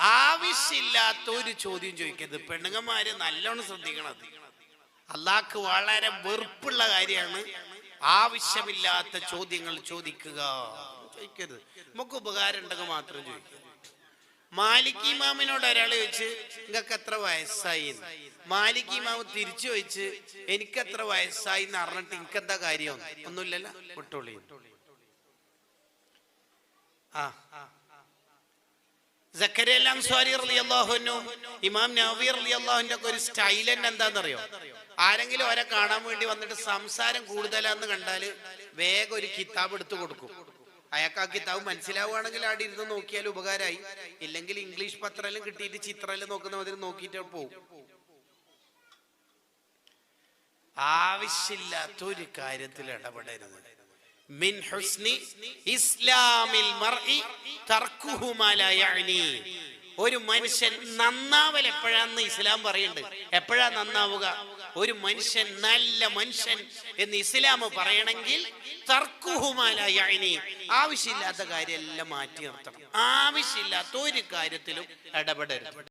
ആവശ്യമില്ലാത്ത ഒരു ചോദ്യം ചോദിക്കരുത്. പെണ്ണുങ്ങന്മാര് നല്ലോണം ശ്രദ്ധിക്കണം. അള്ളാഹ്ക്ക് വളരെ വെറുപ്പുള്ള കാര്യമാണ്. ആവശ്യമില്ലാത്ത ചോദ്യങ്ങൾ ചോദിക്കുക. ചോദിക്കരുത്. നമുക്ക് ഉപകാരം ഉണ്ടെങ്കിൽ മാത്രം ചോദിക്കുക മാലിക് ഇമാമിനോട് ഒരാൾ ചോദിച്ച് നിങ്ങൾക്ക് എത്ര വയസ്സായി. മാലിക് ഇമാമ് തിരിച്ചു ചോദിച്ച് എനിക്ക് എത്ര വയസ്സായി? എന്ന് അറിഞ്ഞിട്ട് എനിക്ക് എന്താ കാര്യം? ഒന്നുമില്ലല്ലോ. ആ. സക്കരിയ അൻസ്വാരി റളിയല്ലാഹു അൻഹു ഇമാം ഒക്കെ ഒരു സ്റ്റൈൽ തന്നെ ആരെങ്കിലും അവരെ കാണാൻ വേണ്ടി വന്നിട്ട് സംസാരം കൂടുതലാന്ന് കണ്ടാൽ വേഗം ഒരു കിതാബ് എടുത്തു കൊടുക്കും. അയാൾക്ക് ആ കിതാബ് മനസ്സിലാവുകയാണെങ്കിൽ അവിടെ ഇരുന്ന് നോക്കിയാൽ ഉപകാരമായി. ഇല്ലെങ്കിൽ ഇംഗ്ലീഷ് പത്രം കിട്ടിയിട്ട് ചിത്രം നോക്കുന്ന മതി നോക്കിയിട്ട് പോകും ആവശ്യമില്ലാത്ത ഒരു കാര്യത്തിൽ ഇടപെടരുത്. മിൻ ഹുസ്നി ഇസ്ലാമിൽ മർഇ മാ ഒരു മനുഷ്യൻ നന്നാവൽ എപ്പോഴാന്ന് ഇസ്ലാം പറയുന്നുണ്ട് എപ്പോഴാ നന്നാവുക? ഒരു മനുഷ്യൻ നല്ല മനുഷ്യൻ എന്ന് ഇസ്ലാം പറയണമെങ്കിൽ തർക്കുഹു മാ ലാ യഅനി. ആവശ്യമില്ലാത്ത കാര്യമെല്ലാം മാറ്റി നിർത്തണം. ആവശ്യമില്ലാത്ത ഒരു കാര്യത്തിലും ഇടപെടരുത്.